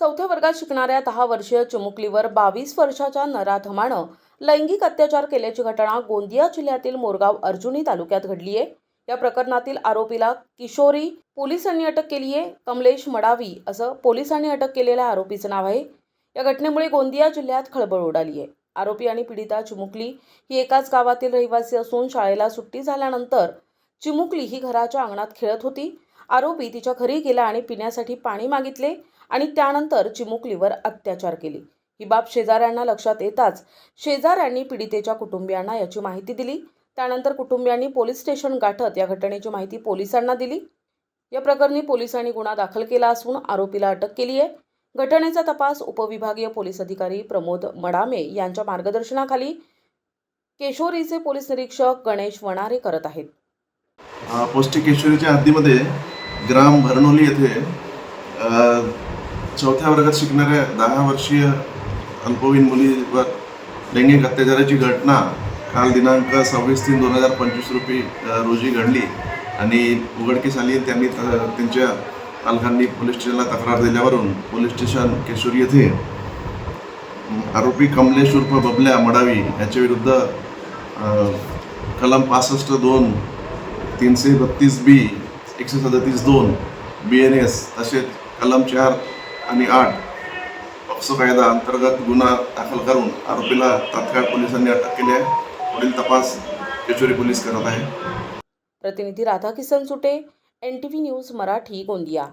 चौथ्या वर्गात शिकणाऱ्या दहा वर्षीय चिमुकलीवर बावीस वर्षाच्या नराधमानं लैंगिक अत्याचार केल्याची घटना गोंदिया जिल्ह्यातील मोरगाव अर्जुनी तालुक्यात घडली आहे. या प्रकरणातील आरोपीला किशोरी पोलिसांनी अटक केली आहे. कमलेश मडावी असं पोलिसांनी अटक केलेल्या आरोपीचं नाव आहे. या घटनेमुळे गोंदिया जिल्ह्यात खळबळ उडाली आहे. आरोपी आणि पीडिता चिमुकली ही एकाच गावातील रहिवासी असून शाळेला सुट्टी झाल्यानंतर चिमुकली ही घराच्या अंगणात खेळत होती. आरोपी तिच्या घरी गेला आणि पिण्यासाठी पाणी मागितले आणि त्यानंतर चिमुकलीवर अत्याचार केले. ही बाब शेजाऱ्यांना लक्षात येताच शेजाऱ्यांनी पीडितेच्या कुटुंबियांना याची माहिती दिली. त्यानंतर कुटुंबियांनी पोलीस स्टेशन गाठत या घटनेची माहिती पोलिसांना दिली. या प्रकरणी पोलिसांनी गुन्हा दाखल केला असून आरोपीला अटक केली आहे. घटनेचा तपास उपविभागीय पोलीस अधिकारी प्रमोद मडामे यांच्या मार्गदर्शनाखाली केशोरीचे पोलीस निरीक्षक गणेश वणारे करत आहेत. पोस्टी केशोरीच्या हद्दीमध्ये ग्राम भरनोली येथे चौथ्या वर्गात शिकणाऱ्या दहा वर्षीय अल्पवयीन मुलीवर लैंगिक अत्याचाराची घटना काल दिनांक सव्वीस तीन दोन हजार पंचवीस रुपी रोजी घडली. आणि उघडकीस आली त्यांनी त्यांच्या पालकांनी पोलीस स्टेशनला तक्रार दिल्यावरून पोलीस स्टेशन केशोरी येथे आरोपी कमलेश उर्फ बबल्या मडावी याच्या विरुद्ध कलम पासष्ट दोन तीनशे बत्तीस बी एकशे सदतीस दोन बी एन एस तसेच कलम चार आणि आठ पॉक्सो कायदा अंतर्गत गुन्हा दाखल करून आरोपीला तात्काळ पोलिसांनी अटक केली आहे. पुढील तपास केशोरी पोलीस करत आहे. प्रतिनिधी Radhakisan Sute N T V news Marathi Gondia.